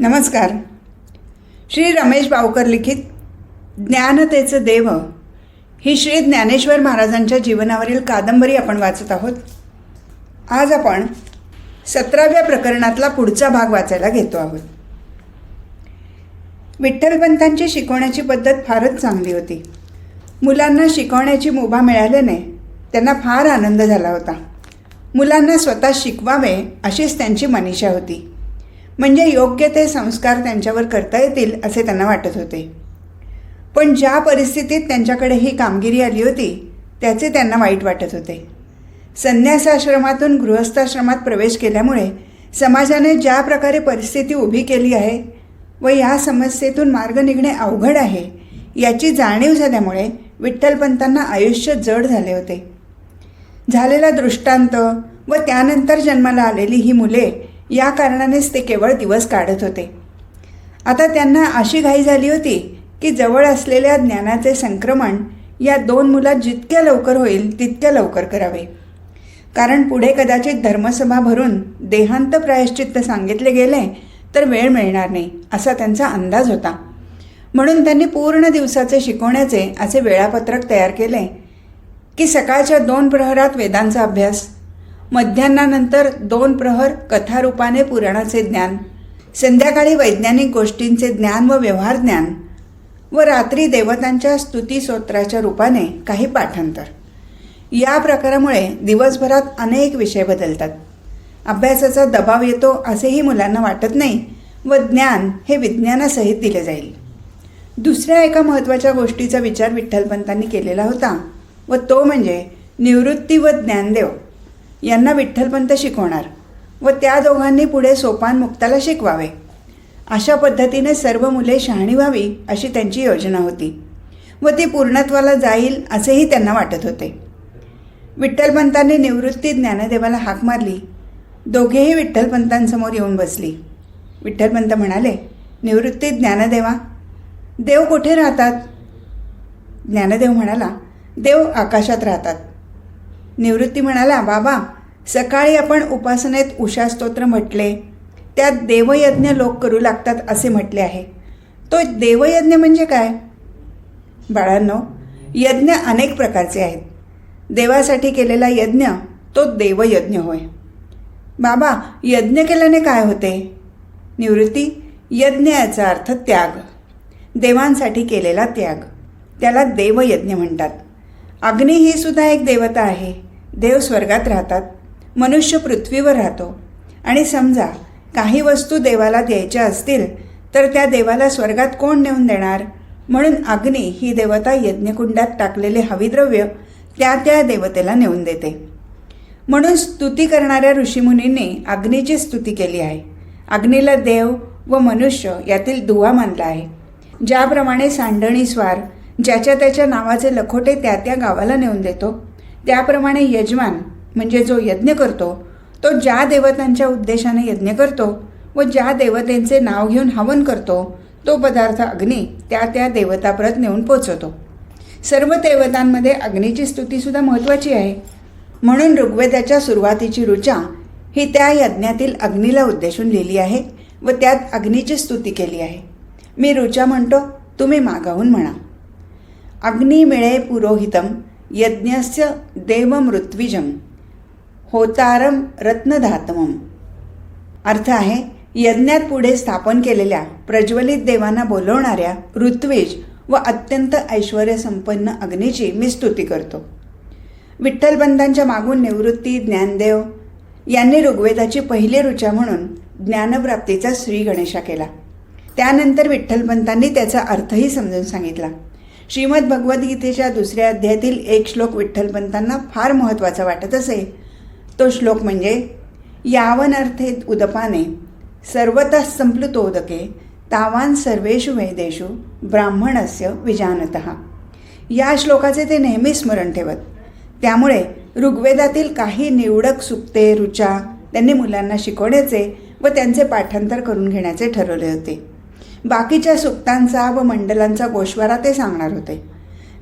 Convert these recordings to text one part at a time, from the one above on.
नमस्कार. श्री रमेश बावकर लिखित ज्ञानतेचं देव ही श्री ज्ञानेश्वर महाराजांच्या जीवनावरील कादंबरी आपण वाचत आहोत. आज आपण सतराव्या प्रकरणातला पुढचा भाग वाचायला घेतो आहोत. विठ्ठलपंतांची शिकवण्याची पद्धत फारच चांगली होती. मुलांना शिकवण्याची मुभा मिळाल्याने त्यांना फार आनंद झाला होता. मुलांना स्वतः शिकवावे अशीच त्यांची मनीषा होती. म्हणजे योग्य ते संस्कार त्यांच्यावर करता येतील असे त्यांना वाटत होते. पण ज्या परिस्थितीत त्यांच्याकडे ही कामगिरी आली होती त्याचे त्यांना वाईट वाटत होते. संन्यासाश्रमातून गृहस्थाश्रमात प्रवेश केल्यामुळे समाजाने ज्या प्रकारे परिस्थिती उभी केली आहे व या समस्येतून मार्ग निघणे अवघड आहे याची जाणीव झाल्यामुळे विठ्ठलपंतांना आयुष्य जड झाले होते. झालेला दृष्टांत व त्यानंतर जन्माला आलेली ही मुले या कारणानेच ते केवळ दिवस काढत होते. आता त्यांना अशी घाई झाली होती की जवळ असलेल्या ज्ञानाचे संक्रमण या दोन मुलात जितक्या लवकर होईल तितक्या लवकर करावे. कारण पुढे कदाचित धर्मसभा भरून देहांत प्रायश्चित्त सांगितले गेले तर वेळ मिळणार नाही असा त्यांचा अंदाज होता. म्हणून त्यांनी पूर्ण दिवसाचे शिकवण्याचे असे वेळापत्रक तयार केले की सकाळच्या दोन प्रहरात वेदांचा अभ्यास मध्यान्नानंतर दोन प्रहर कथारूपाने पुराणाचे ज्ञान संध्याकाळी वैज्ञानिक गोष्टींचे ज्ञान व व्यवहार ज्ञान व रात्री देवतांच्या स्तुतीसोत्राच्या रूपाने काही पाठांतर. या प्रकारामुळे दिवसभरात अनेक विषय बदलतात. अभ्यासाचा दबाव येतो असेही मुलांना वाटत नाही व ज्ञान हे विज्ञानासहित दिले जाईल. दुसऱ्या एका महत्त्वाच्या गोष्टीचा विचार विठ्ठलपंतांनी केलेला होता व तो म्हणजे निवृत्ती व ज्ञानदेव. यांना विठ्ठलपंत शिकवणार व त्या दोघांनी पुढे सोपान मुक्ताला शिकवावे. अशा पद्धतीने सर्व मुले शहाणी व्हावी अशी त्यांची योजना होती व ती पूर्णत्वाला जाईल असेही त्यांना वाटत होते. विठ्ठलपंतांनी निवृत्ती ज्ञानदेवाला हाक मारली. दोघेही विठ्ठलपंतांसमोर येऊन बसली. विठ्ठलपंत म्हणाले निवृत्ती ज्ञानदेवा देव कुठे राहतात? ज्ञानदेव म्हणाला देव आकाशात राहतात. निवृत्ती म्हणाला बाबा सकाळी आपण उपासनेत उषास्तोत्र म्हटले. त्यात देवयज्ञ लोक करू लागतात असे म्हटले आहे. तो देवयज्ञ म्हणजे काय? बाळांनो यज्ञ अनेक प्रकारचे आहेत. देवासाठी केलेला यज्ञ तो देवयज्ञ होय. बाबा यज्ञ केल्याने काय होते? निवृत्ती यज्ञ याचा अर्थ त्याग. देवांसाठी केलेला त्याग. त्याला देवयज्ञ म्हणतात. अग्नी ही सुद्धा एक देवता आहे. देव स्वर्गात राहतात मनुष्य पृथ्वीवर राहतो. आणि समजा काही वस्तू देवाला द्यायच्या असतील तर त्या देवाला स्वर्गात कोण नेऊन देणार? म्हणून अग्नी ही देवता यज्ञकुंडात टाकलेले हविद्रव्य त्या त्या देवतेला नेऊन देते. म्हणून स्तुती करणाऱ्या ऋषीमुनींनी अग्नीची स्तुती केली आहे. अग्नीला देव व मनुष्य यातील दुवा मानला आहे. ज्याप्रमाणे सांडणी स्वार ज्याच्या त्याच्या नावाचे लखोटे त्या त्या गावाला नेऊन देतो त्याप्रमाणे यजमान म्हणजे जो यज्ञ करतो तो ज्या देवतांच्या उद्देशाने यज्ञ करतो व ज्या देवतेंचे नाव घेऊन हवन करतो तो पदार्थ अग्नी त्या त्या देवताप्रत नेऊन पोचवतो. सर्व देवतांमध्ये अग्नीची स्तुतीसुद्धा महत्त्वाची आहे. म्हणून ऋग्वेदाच्या सुरुवातीची ऋचा ही त्या यज्ञातील अग्नीला उद्देशून लिहिली आहे व त्यात अग्नीची स्तुती केली आहे. मी ऋचा म्हणतो तुम्ही मागाहून म्हणा. अग्नी मिळे पुरोहितम यज्ञस्य देवमृत्विजम होतारम रत्नधातमम. अर्थ आहे यज्ञात पुढे स्थापन केलेल्या प्रज्वलित देवांना बोलवणाऱ्या ऋत्विज व अत्यंत ऐश्वर्यसंपन्न अग्नीची मी स्तुती करतो. विठ्ठलबंधांच्या मागून निवृत्ती ज्ञानदेव यांनी ऋग्वेदाची पहिली ऋचा म्हणून ज्ञानप्राप्तीचा श्री गणेशा केला. त्यानंतर विठ्ठलपंतांनी त्याचा अर्थही समजून सांगितला. श्रीमद भगवद्गीतेच्या दुसऱ्या अध्यायातील एक श्लोक विठ्ठलपंतांना फार महत्त्वाचा वाटत असे. तो श्लोक म्हणजे यावनर्थे उदपाने सर्वतः संप्लुतोदके तावान सर्वेषु वेदेषु ब्राह्मणस्य विजानत. या श्लोकाचे ते नेहमी स्मरण ठेवत. त्यामुळे ऋग्वेदातील काही निवडक सुक्ते ऋचा त्यांनी मुलांना शिकवण्याचे व त्यांचे पाठांतर करून घेण्याचे ठरवले होते. बाकीच्या सुक्तांचा व मंडलांचा गोशवारा ते सांगणार होते.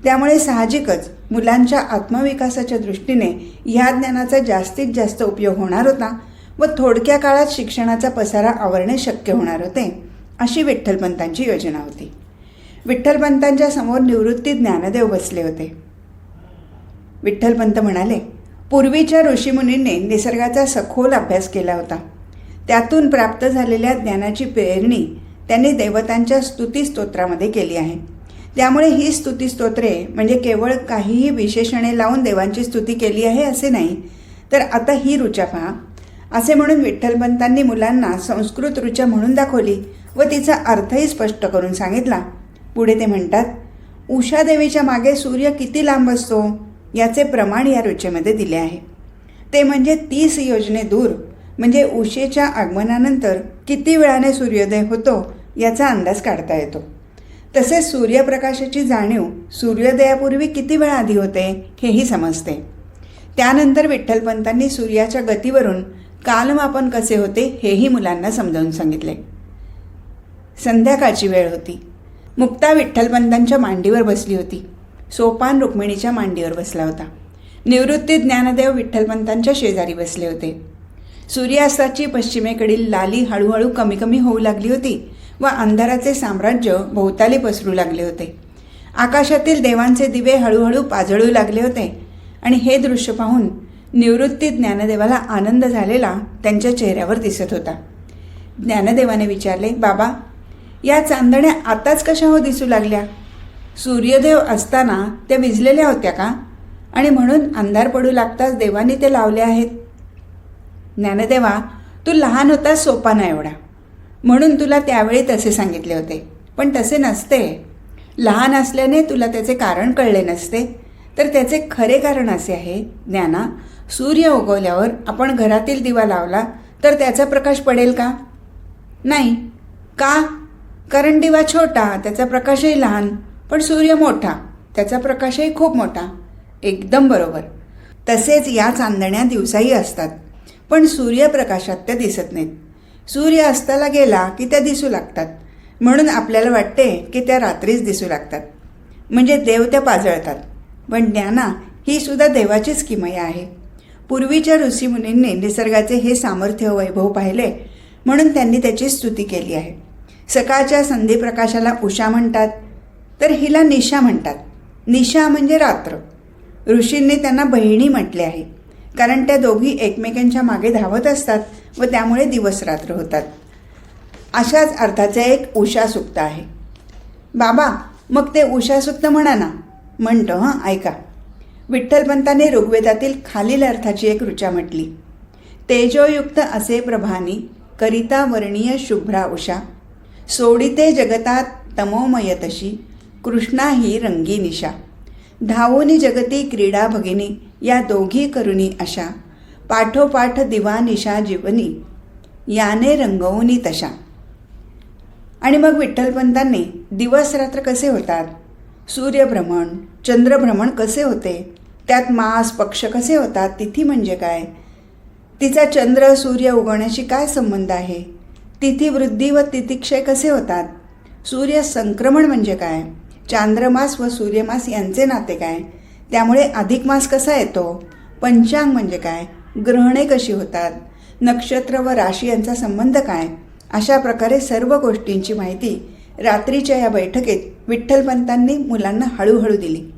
त्यामुळे साहजिकच मुलांच्या आत्मविकासाच्या दृष्टीने ह्या ज्ञानाचा जास्तीत जास्त उपयोग होणार होता व थोडक्या काळात शिक्षणाचा पसारा आवरणे शक्य होणार होते अशी विठ्ठलपंतांची योजना होती. विठ्ठलपंतांच्या समोर निवृत्ती ज्ञानदेव बसले होते. विठ्ठलपंत म्हणाले पूर्वीच्या ऋषीमुनींनी निसर्गाचा सखोल अभ्यास केला होता. त्यातून प्राप्त झालेल्या ज्ञानाची प्रेरणी त्यांनी देवतांच्या स्तुतीस्तोत्रामध्ये केली आहे. त्यामुळे ही स्तुतीस्तोत्रे म्हणजे केवळ काहीही विशेषणे लावून देवांची स्तुती केली आहे असे नाही. तर आता ही ऋचा पहा. असे म्हणून विठ्ठलपंतांनी मुलांना संस्कृत ऋचा म्हणून दाखवली व तिचा अर्थही स्पष्ट करून सांगितला. पुढे ते म्हणतात उषादेवीच्या मागे सूर्य किती लांब असतो? याचे प्रमाण या ऋचेमध्ये दिले आहे. ते म्हणजे तीस योजने दूर म्हणजे उशेच्या आगमनानंतर किती वेळाने सूर्योदय होतो याचा अंदाज काढता येतो. तसेच सूर्यप्रकाशाची जाणीव सूर्योदयापूर्वी किती वेळा आधी होते हेही समजते. त्यानंतर विठ्ठलपंतांनी सूर्याच्या गतीवरून कालमापन कसे होते हेही मुलांना समजावून सांगितले. संध्याकाळची वेळ होती. मुक्ता विठ्ठलपंतांच्या मांडीवर बसली होती. सोपान रुक्मिणीच्या मांडीवर बसला होता. निवृत्ती ज्ञानदेव विठ्ठलपंतांच्या शेजारी बसले होते. सूर्यास्ताची पश्चिमेकडील लाली हळूहळू कमी कमी होऊ लागली होती व अंधाराचे साम्राज्य भोवताली पसरू लागले होते. आकाशातील देवांचे दिवे हळूहळू पाजळू लागले होते आणि हे दृश्य पाहून निवृत्ती ज्ञानदेवाला आनंद झालेला त्यांच्या चेहऱ्यावर दिसत होता. ज्ञानदेवाने विचारले बाबा या चांदण्या आताच कशा हो दिसू लागल्या? सूर्यदेव असताना त्या विजलेल्या होत्या का? आणि म्हणून अंधार पडू लागताच देवाने ते लावले आहेत. ज्ञानदेवा तू लहान होता सोपा ना एवढा. म्हणून तुला त्यावेळी तसे सांगितले होते. पण तसे नसते. लहान असल्याने तुला त्याचे कारण कळले नसते. तर त्याचे खरे कारण असे आहे ज्ञाना सूर्य उगवल्यावर आपण घरातील दिवा लावला तर त्याचा प्रकाश पडेल का? नाही. का? कारण दिवा छोटा त्याचा प्रकाशही लहान पण सूर्य मोठा त्याचा प्रकाशही खूप मोठा. एकदम बरोबर. तसेच या चांदण्या दिवसाही असतात. पण सूर्यप्रकाशात त्या दिसत नाहीत. सूर्य अस्ताला गेला की त्या दिसू लागतात. म्हणून आपल्याला वाटते की त्या रात्रीच दिसू लागतात. म्हणजे देव त्या पाजळतात. पण ज्ञाना ही सुद्धा देवाचीच किमया आहे. पूर्वीच्या ऋषीमुनींनी निसर्गाचे हे सामर्थ्य वैभव पाहिले म्हणून त्यांनी त्याची स्तुती केली आहे. सकाळच्या संधीप्रकाशाला उषा म्हणतात तर हिला निशा म्हणतात. निशा म्हणजे रात्र. ऋषींनी त्यांना बहिणी म्हटले आहे. कारण त्या दोघी एकमेकांच्या मागे धावत असतात व त्यामुळे दिवसरात्र होतात. अशाच अर्थाचे एक उषासुक्त आहे. बाबा मग ते उषासुक्त म्हणा ना. म्हणतो हां ऐका. विठ्ठलपंतांनी ऋग्वेदातील खालील अर्थाची एक ऋचा म्हटली. तेजोयुक्त असे प्रभानी करिता वर्णीय शुभ्रा उषा. सोडिते जगतात तमोमय तशी कृष्णा ही रंगी निशा धावोनी जगती क्रीडा भगिनी या दोघी करुणी अशा. पाठोपाठ दिवा निशा जीवनी. याने रंगवूनी तशा. आणि मग विठ्ठलपंतांनी दिवस रात्र कसे होतात? सूर्यभ्रमण चंद्रभ्रमण कसे होते? त्यात मास पक्ष कसे होतात? तिथी म्हणजे काय? तिचा चंद्र सूर्य उगवण्याशी काय संबंध आहे? तिथी वृद्धी व तिथिक्षय कसे होतात? सूर्य संक्रमण म्हणजे काय? चांद्रमास व सूर्यमास यांचे नाते काय? त्यामुळे अधिक मास कसा येतो? पंचांग म्हणजे काय? ग्रहणे कशी होतात? नक्षत्र व राशी यांचा संबंध काय? अशा प्रकारे सर्व गोष्टींची माहिती रात्रीच्या या बैठकीत विठ्ठलपंतांनी मुलांना हळूहळू दिली.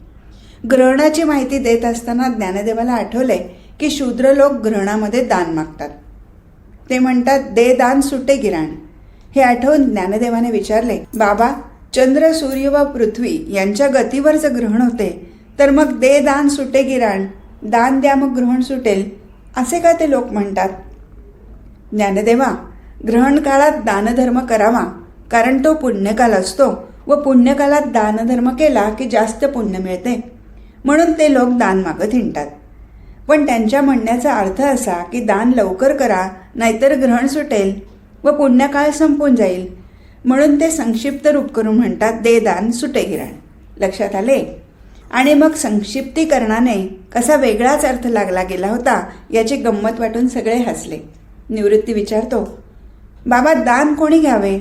ग्रहणाची माहिती देत असताना ज्ञानदेवाला आठवले की शूद्र लोक ग्रहणामध्ये दान मागतात. ते म्हणतात दे दान सुटे गिराण. हे आठवून ज्ञानदेवाने विचारले बाबा चंद्र सूर्य व पृथ्वी यांच्या गतीवर जे ग्रहण होते तर मग दे दान सुटे गिराण दान द्या मग ग्रहण सुटेल असे का ते लोक म्हणतात? ज्ञानदेवा ग्रहण काळात दानधर्म करावा कारण तो पुण्यकाल असतो व पुण्यकालात दानधर्म केला की जास्त पुण्य मिळते. म्हणून ते लोक दान मागत हिंडतात. पण त्यांच्या म्हणण्याचा अर्थ असा की दान लवकर करा नाहीतर ग्रहण सुटेल व पुण्यकाळ संपून जाईल. म्हणून ते संक्षिप्त रूप करून म्हणतात दे दान सुटे गिराण. लक्षात आले? आणि मग संक्षिप्तीकरणाने कसा वेगळाच अर्थ लागला गेला होता याची गंमत वाटून सगळे हसले. निवृत्ती विचारतो बाबा दान कोणी घ्यावे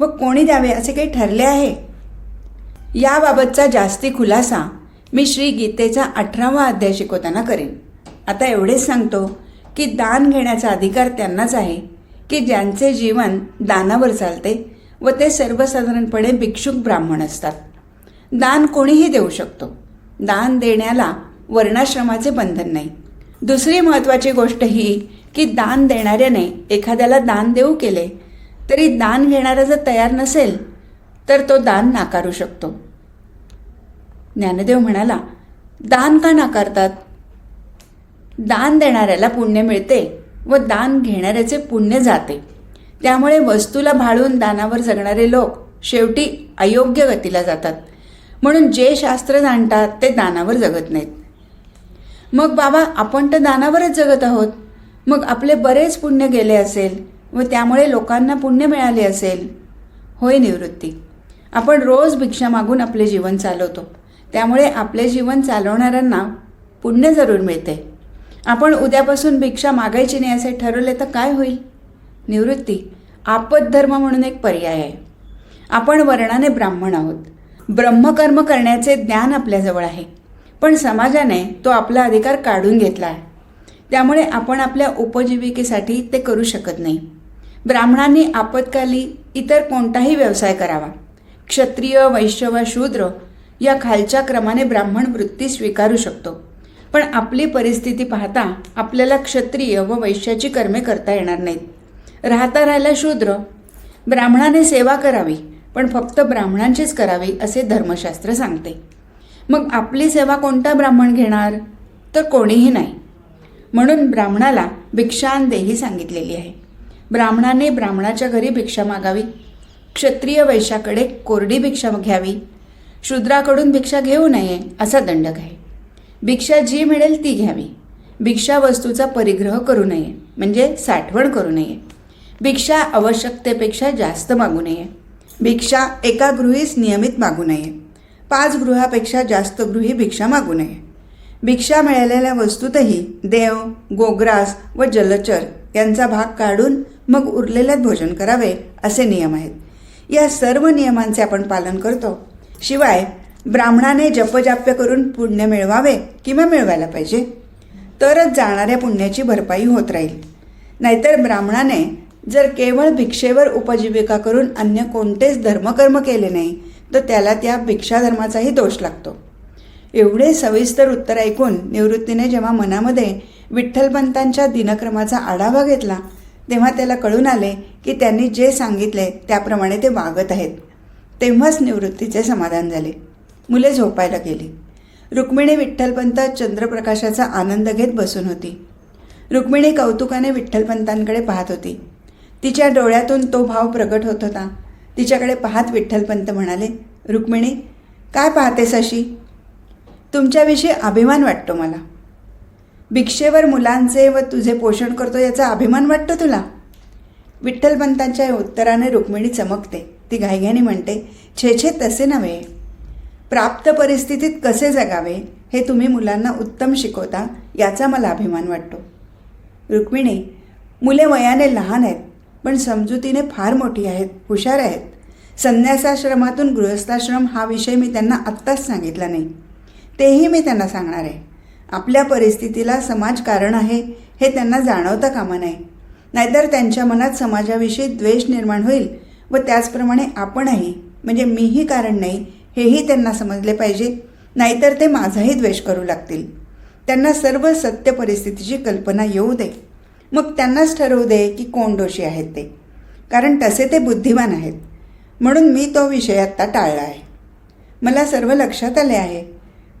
व कोणी द्यावे असे काही ठरले आहे? याबाबतचा जास्ती खुलासा मी श्री गीतेचा अठरावा अध्याय शिकवताना करेन. आता एवढेच सांगतो की दान घेण्याचा अधिकार त्यांनाच आहे की ज्यांचे जीवन दानावर चालते व ते सर्वसाधारणपणे भिक्षुक ब्राह्मण असतात. दान कोणीही देऊ शकतो. दान देण्याला वर्णाश्रमाचे बंधन नाही. दुसरी महत्त्वाची गोष्ट ही की दान देणाऱ्याने एखाद्याला दान देऊ केले तरी दान घेणारा जर तयार नसेल तर तो दान नाकारू शकतो. ज्ञानदेव म्हणाला दान का नाकारतात? दान देणाऱ्याला पुण्य मिळते व दान घेणाऱ्याचे पुण्य जाते. त्यामुळे वस्तूला भाळून दानावर जगणारे लोक शेवटी अयोग्य गतीला जातात. म्हणून जे शास्त्र जाणतात ते दानावर जगत नाहीत. मग बाबा आपण तर दानावरच जगत आहोत. मग आपले बरेच पुण्य गेले असेल व त्यामुळे लोकांना पुण्य मिळाले असेल. होय निवृत्ती. आपण रोज भिक्षा मागून आपले जीवन चालवतो. त्यामुळे आपले जीवन चालवणाऱ्यांना पुण्य जरूर मिळते. आपण उद्यापासून भिक्षा मागायची नाही असे ठरवले तर काय होईल? निवृत्ती. आपत धर्म म्हणून एक पर्याय आहे. आपण वर्णाने ब्राह्मण आहोत. ब्रह्मकर्म करण्याचे ज्ञान आपल्याजवळ आहे. पण समाजाने तो आपला अधिकार काढून घेतला आहे. त्यामुळे आपण आपल्या उपजीविकेसाठी ते करू शकत नाही. ब्राह्मणांनी आपत्काली इतर कोणताही व्यवसाय करावा. क्षत्रिय वैश्य व शूद्र या खालच्या क्रमाने ब्राह्मण वृत्ती स्वीकारू शकतो. पण आपली परिस्थिती पाहता आपल्याला क्षत्रिय व वैश्याची कर्मे करता येणार नाहीत. राहता राहिला शूद्र. ब्राह्मणाने सेवा करावी. पण फक्त ब्राह्मणांचीच करावी असे धर्मशास्त्र सांगते. मग आपली सेवा कोणता ब्राह्मण घेणार? तर कोणीही नाही. म्हणून ब्राह्मणाला भिक्षान देही सांगितलेली आहे. ब्राह्मणाने ब्राह्मणाच्या घरी भिक्षा मागावी. क्षत्रिय वैश्याकडे कोरडी भिक्षा घ्यावी. शूद्राकडून भिक्षा घेऊ नये असा दंडक आहे भिक्षा जी मिळेल ती घ्यावी. भिक्षा वस्तूचा परिग्रह करू नये म्हणजे साठवण करू नये. भिक्षा आवश्यकतेपेक्षा जास्त मागू नये. भिक्षा एका गृहीस नियमित मागू नये. पाच गृहापेक्षा जास्त गृही भिक्षा मागू नये. भिक्षा मिळालेल्या वस्तूतही देव गोग्रास व जलचर यांचा भाग काढून मग उरलेल्यात भोजन करावे असे नियम आहेत. या सर्व नियमांचे आपण पालन करतो. शिवाय ब्राह्मणाने जपजाप्य करून पुण्य मिळवावे किंवा मिळवायला पाहिजे. तरच जाणाऱ्या पुण्याची भरपाई होत राहील. नाहीतर ब्राह्मणाने जर केवळ भिक्षेवर उपजीविका करून अन्य कोणतेच धर्मकर्म केले नाही तर त्याला त्या भिक्षाधर्माचाही दोष लागतो. एवढे सविस्तर उत्तर ऐकून निवृत्तीने जेव्हा मनामध्ये विठ्ठलपंतांच्या दिनक्रमाचा आढावा घेतला तेव्हा त्याला कळून आले की त्यांनी जे सांगितले त्याप्रमाणे ते वागत आहेत. तेव्हाच निवृत्तीचे समाधान झाले. मुले झोपायला गेली. रुक्मिणी विठ्ठलपंत चंद्रप्रकाशाचा आनंद घेत बसून होती. रुक्मिणी कौतुकाने विठ्ठलपंतांकडे पाहत होती. तिच्या डोळ्यातून तो भाव प्रकट होत होता. तिच्याकडे पाहत विठ्ठलपंत म्हणाले रुक्मिणी काय पाहतेस अशी तुमच्याविषयी अभिमान वाटतो मला. भिक्षेवर मुलांचे व तुझे पोषण करतो याचा अभिमान वाटतो तुला? विठ्ठलपंतांच्या उत्तराने रुक्मिणी चमकते. ती घाईघाईने म्हणते छे छे तसे नव्हे. प्राप्त परिस्थितीत कसे जगावे? हे तुम्ही मुलांना उत्तम शिकवता याचा मला अभिमान वाटतो. रुक्मिणी मुले वयाने लहान आहेत. पण समजुतीने फार मोठी आहेत हुशार आहेत. संन्यासाश्रमातून गृहस्थाश्रम हा विषय मी त्यांना आत्ताच सांगितला नाही. तेही मी त्यांना सांगणार आहे. आपल्या परिस्थितीला समाज कारण आहे हे त्यांना जाणवता कामा नये. नाहीतर त्यांच्या मनात समाजाविषयी द्वेष निर्माण होईल व त्याचप्रमाणे आपणही म्हणजे मीही कारण नाही हेही त्यांना समजले पाहिजे. नाहीतर ते माझाही द्वेष करू लागतील. त्यांना सर्व सत्य परिस्थितीची कल्पना येऊ दे. मग त्यांनाच ठरवू दे की कोण दोषी आहेत ते. कारण तसे ते बुद्धिमान आहेत. म्हणून मी तो विषय आत्ता टाळला आहे. मला सर्व लक्षात आले आहे.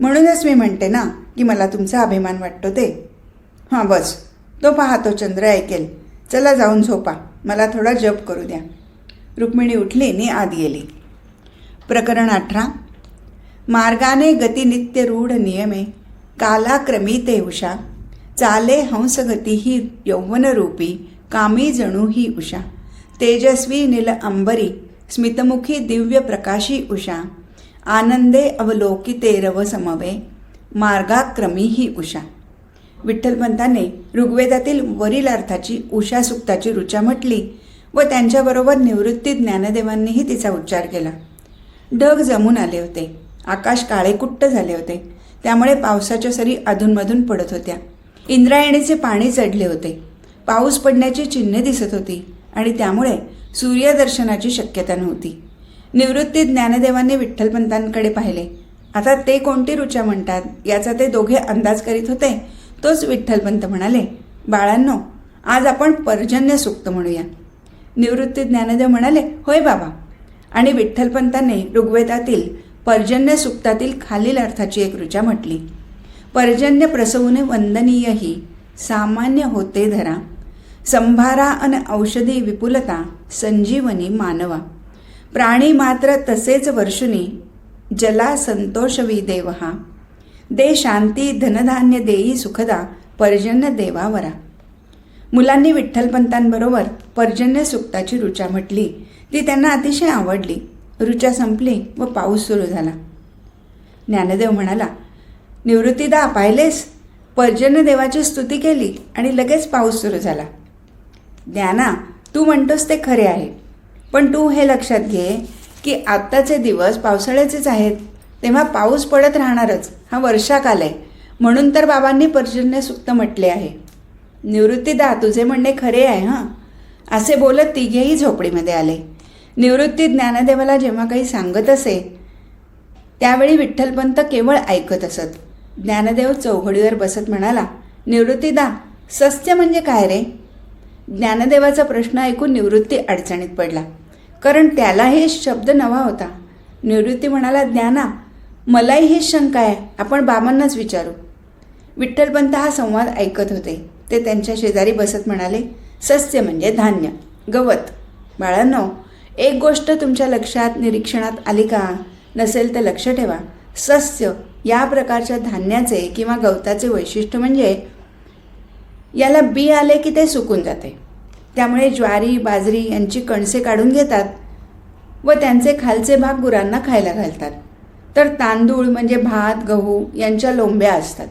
म्हणूनच मी म्हणते ना की मला तुमचा अभिमान वाटतो ते. हां बस. तो पाहतो चंद्र ऐकेल. चला जाऊन झोपा. मला थोडा जप करू द्या. रुक्मिणी उठली आणि आत गेली. प्रकरण अठरा. मार्गाने गतिनित्य रूढ नियमे. कालाक्रमी ते उषा. चाले हंसगती ही यौवनरूपी कामी जणू ही उषा. तेजस्वी नील अंबरी स्मितमुखी दिव्य प्रकाशी उषा. आनंदे अवलोकिते रव समवे मार्गाक्रमी ही उषा. विठ्ठलपंताने ऋग्वेदातील वरील अर्थाची उषा सुक्ताची ऋचा म्हटली व त्यांच्याबरोबर निवृत्ती ज्ञानदेवांनीही तिचा उच्चार केला. ढग जमून आले होते. आकाश काळेकुट्ट झाले होते. त्यामुळे पावसाच्या सरी अधूनमधून पडत होत्या. इंद्रायणीचे पाणी चढले होते. पाऊस पडण्याची चिन्हे दिसत होती आणि त्यामुळे सूर्यदर्शनाची शक्यता नव्हती. निवृत्ती ज्ञानदेवांनी विठ्ठलपंतांकडे पाहिले. आता ते कोणती ऋचा म्हणतात? याचा ते दोघे अंदाज करीत होते. तोच विठ्ठलपंत म्हणाले बाळांनो आज आपण पर्जन्य सुक्त म्हणूया. निवृत्ती ज्ञानदेव म्हणाले होय बाबा. आणि विठ्ठलपंतांनी ऋग्वेदातील पर्जन्य सुक्तातील खालील अर्थाची एक ऋचा म्हटली. पर्जन्य प्रसवूने वंदनीय ही सामान्य होते धरा. संभारा अन औषधी विपुलता संजीवनी मानवा. प्राणी मात्र तसेच वर्षुनी जला संतोषवी देव हा दे शांती धनधान्य देई सुखदा पर्जन्य देवावरा. मुलांनी विठ्ठलपंतांबरोबर पर्जन्य सुक्ताची रुचा म्हटली. ती त्यांना अतिशय आवडली. रुचा संपली व पाऊस सुरू झाला. ज्ञानदेव म्हणाला निवृत्तीदा पाहिलेस. पर्जन्यदेवाची स्तुती केली आणि लगेच पाऊस सुरू झाला. ज्ञाना तू म्हणतोस ते खरे आहे. पण तू हे लक्षात घे की आत्ताचे दिवस पावसाळ्याचेच आहेत. तेव्हा पाऊस पडत राहणारच. हा वर्षाकाल आहे. म्हणून तर बाबांनी पर्जन्य सुक्त म्हटले आहे. निवृत्तीदा तुझे म्हणणे खरे आहे हां? असे बोलत तिघेही झोपडीमध्ये आले. निवृत्ती ज्ञानदेवाला जेव्हा काही सांगत असे त्यावेळी विठ्ठलपंत केवळ ऐकत असत. ज्ञानदेव चौघडीवर बसत म्हणाला निवृत्तीदा सस्य म्हणजे काय रे? ज्ञानदेवाचा प्रश्न ऐकून निवृत्ती अडचणीत पडला. कारण त्यालाही शब्द नवा होता. निवृत्ती म्हणाला ज्ञाना मलाही हीच शंका आहे. आपण बाबांनाच विचारू. विठ्ठलपंत हा संवाद ऐकत होते. ते त्यांच्या शेजारी बसत म्हणाले सस्य म्हणजे धान्य गवत. बाळांनो एक गोष्ट तुमच्या लक्षात निरीक्षणात आली का? नसेल तर लक्ष ठेवा. सस्य या प्रकारच्या धान्याचे किंवा गवताचे वैशिष्ट्य म्हणजे याला बी आले की ते सुकून जाते. त्यामुळे ज्वारी बाजरी यांची कणसे काढून घेतात व त्यांचे खालचे भाग गुरांना खायला घालतात. तर तांदूळ म्हणजे भात गहू यांच्या लोंब्या असतात.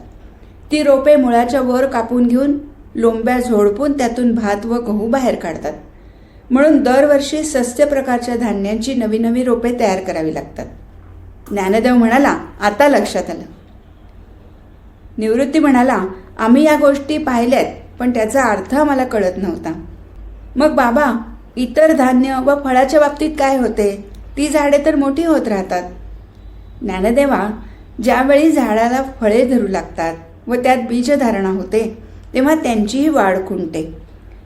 ती रोपे मुळाच्या वर कापून घेऊन लोंब्या झोडपून त्यातून भात व गहू बाहेर काढतात. म्हणून दरवर्षी सस्य प्रकारच्या धान्यांची नवी नवी रोपे तयार करावी लागतात. ज्ञानदेव म्हणाला आता लक्षात आलं. निवृत्ती म्हणाला आम्ही या गोष्टी पाहिल्यात पण त्याचा अर्थ आम्हाला कळत नव्हता. मग बाबा इतर धान्य व फळाच्या बाबतीत काय होते? ती झाडे तर मोठी होत राहतात. ज्ञानदेवा ज्यावेळी झाडाला फळे धरू लागतात व त्यात बीजधारणा होते तेव्हा त्यांचीही वाढ खुंटते.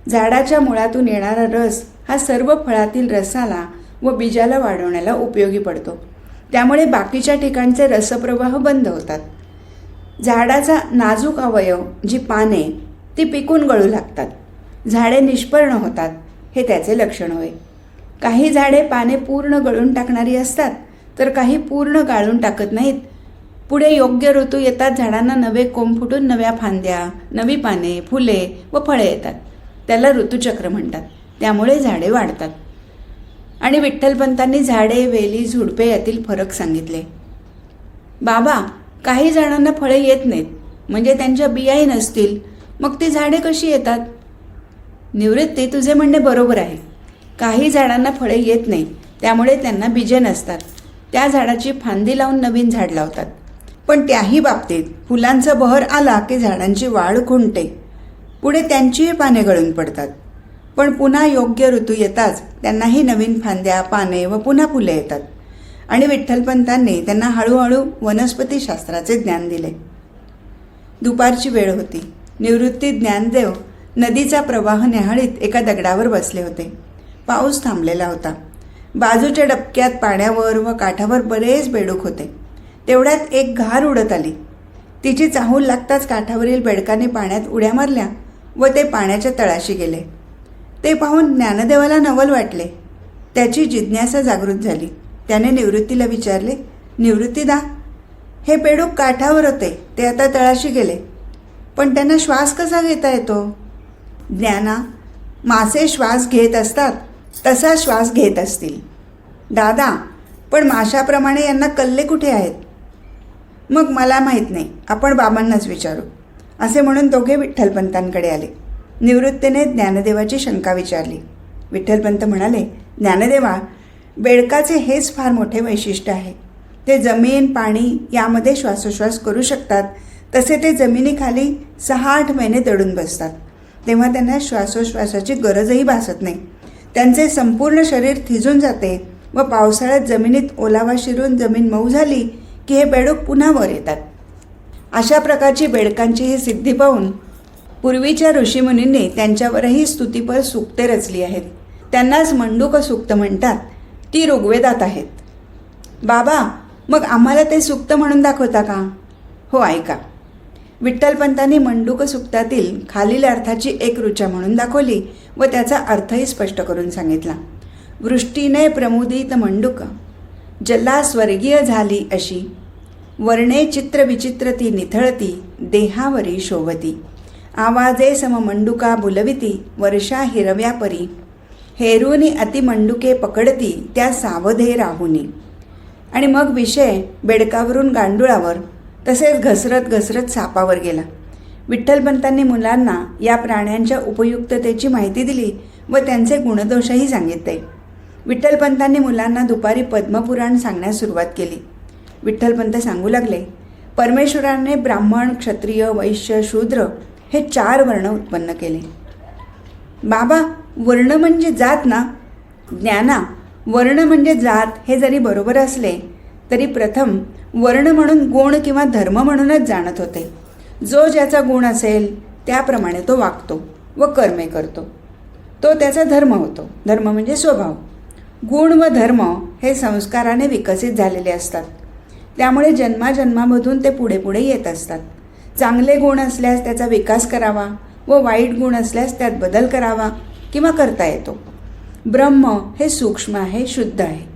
झाडाच्या मुळातून येणारा रस हा सर्व फळातील रसाला व बीजाला वाढवण्याला उपयोगी पडतो. त्यामुळे बाकीच्या ठिकाणचे रसप्रवाह बंद होतात. झाडाचा नाजूक अवयव जी पाने ती पिकून गळू लागतात. झाडे निष्पर्ण होतात हे त्याचे लक्षण होय. काही झाडे पाने पूर्ण गळून टाकणारी असतात तर काही पूर्ण गाळून टाकत नाहीत. पुढे योग्य ऋतू येतात झाडांना नवे कोंब फुटून नव्या फांद्या नवी पाने फुले व फळे येतात. त्याला ऋतुचक्र म्हणतात. त्यामुळे झाडे वाढतात. आणि विठ्ठलपंतांनी झाडे वेली झुडपे यातील फरक सांगितले. बाबा काही झाडांना फळे येत नाहीत. म्हणजे त्यांच्या बियाही नसतील. मग ती झाडे कशी येतात? निवृत्ती तुझे म्हणणे बरोबर आहे. काही झाडांना फळे येत नाहीत. त्यामुळे त्यांना बीजे नसतात. त्या झाडाची फांदी लावून नवीन झाड लावतात. पण त्याही बाबतीत फुलांचा बहर आला की झाडांची वाढ खुंटते. पुढे त्यांचीही पाने गळून पडतात. पण पुन्हा योग्य ऋतू येताच त्यांनाही नवीन फांद्या पाने व पुन्हा फुले येतात. आणि विठ्ठलपंतांनी त्यांना हळूहळू वनस्पतीशास्त्राचे ज्ञान दिले. दुपारची वेळ होती. निवृत्ती ज्ञानदेव नदीचा प्रवाह न्याहाळीत एका दगडावर बसले होते. पाऊस थांबलेला होता. बाजूच्या डबक्यात पाण्यावर व काठावर बरेच बेडूक होते. तेवढ्यात एक घार उडत आली. तिची चाहूल लागताच काठावरील बेडकाने पाण्यात उड्या मारल्या व ते पाण्याच्या तळाशी गेले. ते पाहून ज्ञानदेवाला नवल वाटले. त्याची जिज्ञासा जागृत झाली. त्याने निवृत्तीला विचारले निवृत्तीदा हे पेडूक काठावर होते ते आता तळाशी गेले. पण त्यांना श्वास कसा घेता येतो? ज्ञाना मासे श्वास घेत असतात तसा श्वास घेत असतील. दादा पण माशाप्रमाणे यांना कल्ले कुठे आहेत? मग मला माहीत नाही आपण बाबांनाच विचारू. असे म्हणून दोघे विठ्ठलपंतांकडे आले. निवृत्तीने ज्ञानदेवाची शंका विचारली. विठ्ठलपंत म्हणाले ज्ञानदेवा बेडकाचे हेच फार मोठे वैशिष्ट्य आहे. ते जमीन पाणी यामध्ये श्वासोश्वास करू शकतात. तसे ते जमिनीखाली सहा आठ महिने दडून बसतात. तेव्हा त्यांना श्वासोश्वासाची गरजही भासत नाही. त्यांचे संपूर्ण शरीर थिजून जाते व पावसाळ्यात जमिनीत ओलावा शिरून जमीन मऊ झाली की हे बेडूक पुन्हा वर येतात. अशा प्रकारची बेडकांची ही सिद्धी पाहून पूर्वीच्या ऋषीमुनींनी त्यांच्यावरही स्तुतीपर सूक्ते रचली आहेत. त्यांनाच मंडूक सूक्त म्हणतात. ती ऋग्वेदात आहेत. बाबा मग आम्हाला ते सुक्त म्हणून दाखवता का? हो ऐका. विठ्ठलपंतांनी मंडूक सुक्तातील खालील अर्थाची एक ऋचा म्हणून दाखवली व त्याचा अर्थही स्पष्ट करून सांगितला. वृष्टीने प्रमुदित मंडूक. जला स्वर्गीय झाली अशी. वर्णे चित्र विचित्र ती निथळती देहावरी शोभती. आवाजे सम मंडुका बुलविती वर्षा हिरव्या परी हेरूनी अतिमंडुके पकडती त्या सावधे राहुनी. आणि मग विषय बेडकावरून गांडुळावर तसेच घसरत घसरत सापावर गेला. विठ्ठलपंतांनी मुलांना या प्राण्यांच्या उपयुक्ततेची माहिती दिली व त्यांचे गुणदोषही सांगितले. विठ्ठलपंतांनी मुलांना दुपारी पद्मपुराण सांगण्यास सुरुवात केली. विठ्ठलपंत सांगू लागले परमेश्वराने ब्राह्मण क्षत्रिय वैश्य शूद्र हे चार वर्ण उत्पन्न केले. बाबा वर्ण म्हणजे जात ना? ज्ञाना वर्ण म्हणजे जात हे जरी बरोबर असले तरी प्रथम वर्ण म्हणून गुण किंवा धर्म म्हणूनच जाणत होते. जो ज्याचा गुण असेल त्याप्रमाणे तो वागतो व कर्मे करतो. तो त्याचा धर्म होतो. धर्म म्हणजे स्वभाव. गुण व धर्म हे संस्काराने विकसित झालेले असतात. त्यामुळे जन्माजन्मामधून ते पुढे पुढे येत असतात. चांगले गुण असल्यास त्याचा विकास करावा व वाईट गुण असल्यास त्यात बदल करावा किंवा करता येतो. ब्रह्म हे सूक्ष्म आहे शुद्ध आहे.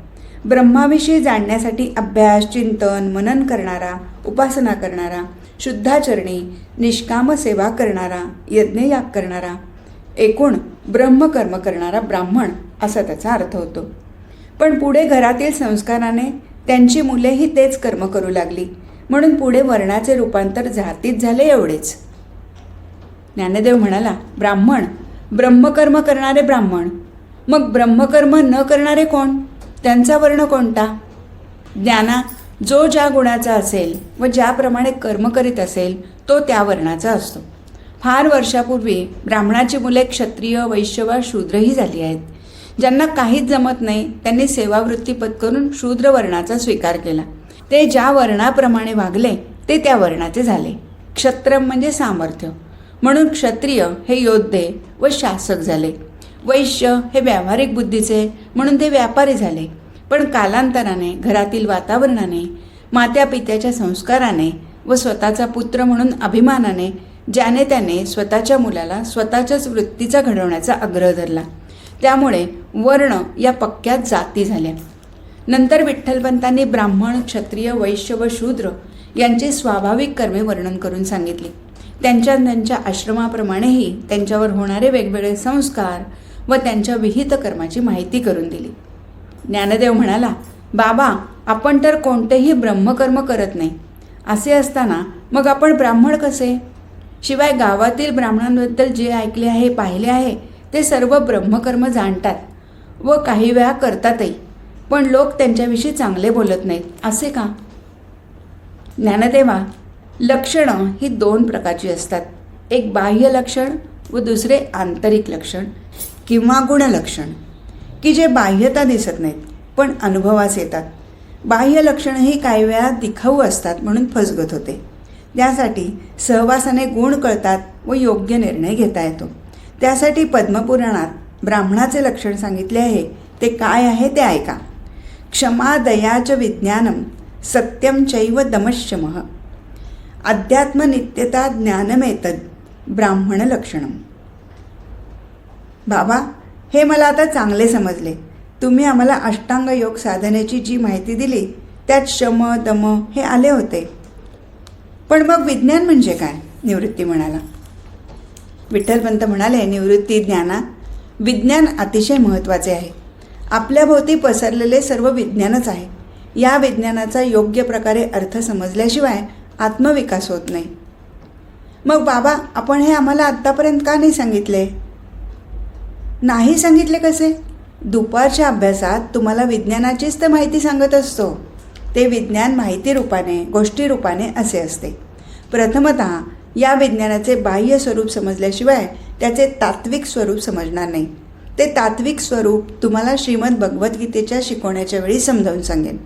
ब्रह्माविषयी जाणण्यासाठी अभ्यास चिंतन मनन करणारा उपासना करणारा शुद्धाचरणी निष्काम सेवा करणारा यज्ञयाग करणारा एकूण ब्रह्मकर्म करणारा ब्राह्मण असा त्याचा अर्थ होतो. पण पुढे घरातील संस्काराने त्यांची मुलेही तेच कर्म करू लागली. म्हणून पुढे वर्णाचे रूपांतर जातीत झाले एवढेच. ज्ञानदेव म्हणाला ब्राह्मण ब्रह्मकर्म करणारे ब्राह्मण. मग ब्रह्मकर्म न करणारे कोण? त्यांचा वर्ण कोणता? ज्ञाना जो ज्या गुणाचा असेल व ज्याप्रमाणे कर्म करीत असेल तो त्या वर्णाचा असतो. फार वर्षापूर्वी ब्राह्मणाची मुले क्षत्रिय वैश्य व शूद्रही झाली आहेत. ज्यांना काहीच जमत नाही त्यांनी सेवावृत्ती पत्करून शूद्र वर्णाचा स्वीकार केला. ते ज्या वर्णाप्रमाणे वागले ते त्या वर्णाचे झाले. क्षत्रम म्हणजे सामर्थ्य. म्हणून क्षत्रिय हे योद्धे व शासक झाले. वैश्य हे व्यावहारिक बुद्धीचे म्हणून ते व्यापारी झाले. पण कालांतराने घरातील वातावरणाने मात्या पित्याच्या संस्काराने व स्वतःचा पुत्र म्हणून अभिमानाने ज्याने त्याने स्वतःच्या मुलाला स्वतःच्याच वृत्तीचा घडवण्याचा आग्रह धरला. त्यामुळे वर्ण या पक्क्यात जाती झाल्या. नंतर विठ्ठलपंतांनी ब्राह्मण क्षत्रिय वैश्य व शूद्र यांची स्वाभाविक कर्मे वर्णन करून सांगितली. त्यांच्या त्यांच्या आश्रमाप्रमाणेही त्यांच्यावर होणारे वेगवेगळे संस्कार व त्यांच्या विहित कर्माची माहिती करून दिली. ज्ञानदेव म्हणाला बाबा आपण तर कोणतेही ब्रह्मकर्म करत नाही. असे असताना मग आपण ब्राह्मण कसे? शिवाय गावातील ब्राह्मणांबद्दल जे ऐकले आहे पाहिले आहे ते सर्व ब्रह्मकर्म जाणतात व काही वेळा करतातही. पण लोक त्यांच्याविषयी चांगले बोलत नाहीत. असे का? ज्ञानदेवा लक्षणं ही दोन प्रकारची असतात. एक बाह्य लक्षण व दुसरे आंतरिक लक्षण किंवा गुणलक्षण की जे बाह्यता दिसत नाहीत पण अनुभवास येतात. बाह्य लक्षणं ही काही वेळा दिखाऊ असतात म्हणून फसगत होते. त्यासाठी सहवासाने गुण कळतात व योग्य निर्णय घेता येतो. त्यासाठी पद्मपुराणात ब्राह्मणाचे लक्षण सांगितले आहे. ते काय आहे ते ऐका. क्षमादयाच विज्ञानम सत्यम चैव दमशमः अध्यात्मनित्यता ज्ञानमेतद ब्राह्मण लक्षणम बाबा हे मला आता चांगले समजले. तुम्ही आम्हाला अष्टांग योग साधनेची जी माहिती दिली त्यात शम दम हे आले होते. पण मग विज्ञान म्हणजे काय? निवृत्ती म्हणाला. विठ्ठलपंत म्हणाले निवृत्ती ज्ञाना विज्ञान अतिशय महत्त्वाचे आहे. आपल्याभोवती पसरलेले सर्व विज्ञानच आहे. या विज्ञानाचा योग्य प्रकारे अर्थ समजल्याशिवाय आत्मविकास होत नाही. मग बाबा आपण हे आम्हाला आत्तापर्यंत का नाही सांगितले? नाही सांगितले कसे? दुपारच्या अभ्यासात तुम्हाला विज्ञानाचीच तर माहिती सांगत असतो. ते विज्ञान माहिती रूपाने गोष्टी रूपाने असे असते. प्रथमतः या विज्ञानाचे बाह्य स्वरूप समजल्याशिवाय त्याचे तात्विक स्वरूप समजणार नाही. ते तात्विक स्वरूप तुम्हाला श्रीमद भगवद्गीतेच्या शिकवण्याच्या वेळी समजावून सांगेन.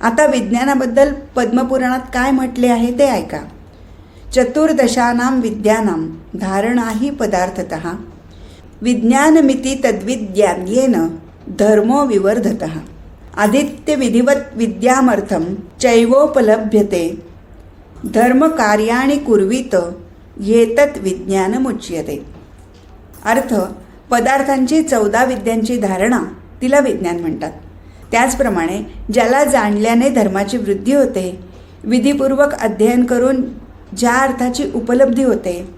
आता विज्ञानाबद्दल पद्मपुराणात काय म्हटले आहे ते ऐका. चतुर्दशानां विद्यानां धारणाही पदार्थत विज्ञानमिती तद्विद्यान्येन धर्मो विवर्धत आदित्यविधिवत विद्यामर्थं चैवोपलभ्यते धर्मकार्याणि कुर्वीत येतत विज्ञानमुच्यते. अर्थ पदार्थांची चौदा विद्यांची धारणा तिला विज्ञान म्हणतात. त्याचप्रमाणे ज्याला जाणल्याने धर्माची वृद्धी होते विधीपूर्वक अध्ययन करून ज्या अर्थाची उपलब्धी होते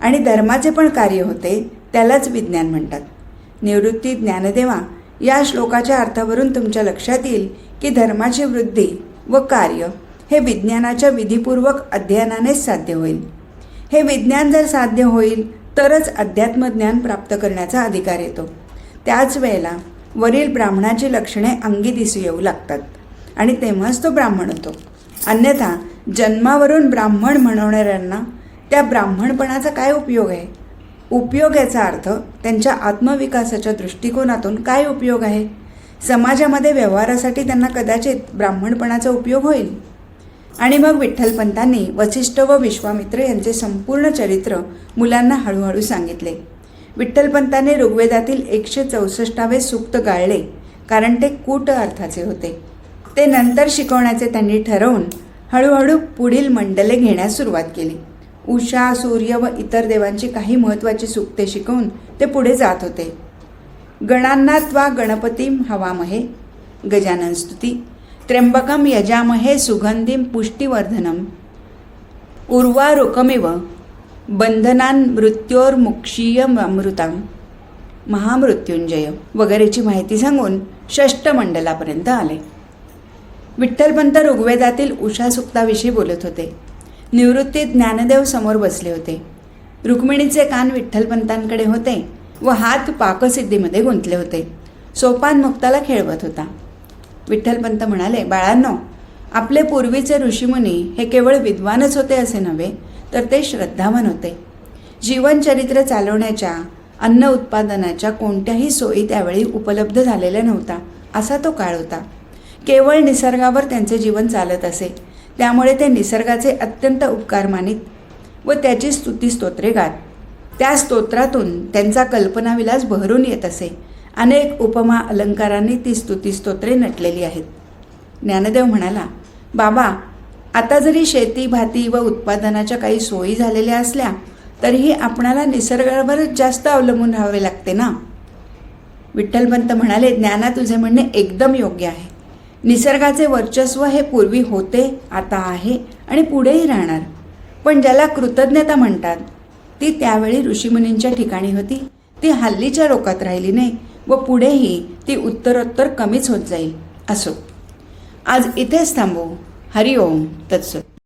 आणि धर्माचे पण कार्य होते त्यालाच विज्ञान म्हणतात. निवृत्ती ज्ञानदेवा या श्लोकाच्या अर्थावरून तुमच्या लक्षात येईल की धर्माची वृद्धी व कार्य हे विज्ञानाच्या विधीपूर्वक अध्ययनानेच साध्य होईल. हे विज्ञान जर साध्य होईल तरच अध्यात्मज्ञान प्राप्त करण्याचा अधिकार येतो. त्याच वेळेला वरील ब्राह्मणाची लक्षणे अंगी दिसू येऊ लागतात आणि तेव्हाच तो ब्राह्मण होतो. अन्यथा जन्मावरून ब्राह्मण म्हणवणाऱ्यांना त्या ब्राह्मणपणाचा काय उपयोग आहे? उपयोग याचा अर्थ त्यांच्या आत्मविकासाच्या दृष्टिकोनातून काय उपयोग आहे? समाजामध्ये व्यवहारासाठी त्यांना कदाचित ब्राह्मणपणाचा उपयोग होईल. आणि मग विठ्ठलपंतांनी वसिष्ठ व विश्वामित्र यांचे संपूर्ण चरित्र मुलांना हळूहळू सांगितले. विठ्ठलपंतांनी ऋग्वेदातील एकशे चौसष्टावे सूक्त गाळले कारण ते कूट अर्थाचे होते. ते नंतर शिकवण्याचे त्यांनी ठरवून हळूहळू पुढील मंडले घेण्यास सुरुवात केली. उषा सूर्य व इतर देवांची काही महत्त्वाची सुक्ते शिकवून ते पुढे जात होते. गणांना त्वा गणपतीम हवामहे गजानन स्तुती. त्र्यंबकम यजामहे सुगंधीम पुष्टिवर्धनम। उर्वारुकमिव बंधनान मृत्योर्मुक्षीय अमृताम महामृत्युंजय वगैरेची माहिती सांगून षष्टमंडलापर्यंत आले। विठ्ठलपंत ऋग्वेदातील उषा सुक्ताविषयी बोलत होते। निवृत्ती ज्ञानदेव समोर बसले होते। रुक्मिणीचे कान विठ्ठलपंतांकडे होते व हात पाकसिद्धीमध्ये गुंतले होते। सोपान मुक्ताला खेळवत होता। विठ्ठलपंत म्हणाले बाळांनो आपले पूर्वीचे ऋषीमुनी हे केवळ विद्वानच होते असे नव्हे तर ते श्रद्धावान होते. जीवनचरित्र चालवण्याच्या अन्न उत्पादनाच्या कोणत्याही सोयी त्यावेळी उपलब्ध झालेल्या नव्हता असा तो काळ होता. केवळ निसर्गावर त्यांचे जीवन चालत असे त्यामुळे ते निसर्गाचे अत्यंत उपकार मानित व त्याची स्तुती स्तोत्रे गात त्या स्तोत्रातून त्यांचा कल्पनाविलास बहरून येत असे. अनेक उपमा अलंकारांनी ती स्तुती स्तोत्रे नटलेली आहेत. ज्ञानदेव म्हणाला बाबा आता जरी शेती भाती व उत्पादनाच्या काही सोयी झालेल्या असल्या तरीही आपणाला निसर्गावरच जास्त अवलंबून राहावे लागते ना? विठ्ठलपंत म्हणाले ज्ञाना तुझे म्हणणे एकदम योग्य आहे. निसर्गाचे वर्चस्व हे पूर्वी होते आता आहे आणि पुढेही राहणार. पण ज्याला कृतज्ञता म्हणतात ती त्यावेळी ऋषीमुनींच्या ठिकाणी होती. ती हल्लीच्या लोकात राहिली नाही. व पुढेही ती उत्तरोत्तर कमीच होत जाईल. असो. आज इथेच थांबू. हरिओम. तत्सत.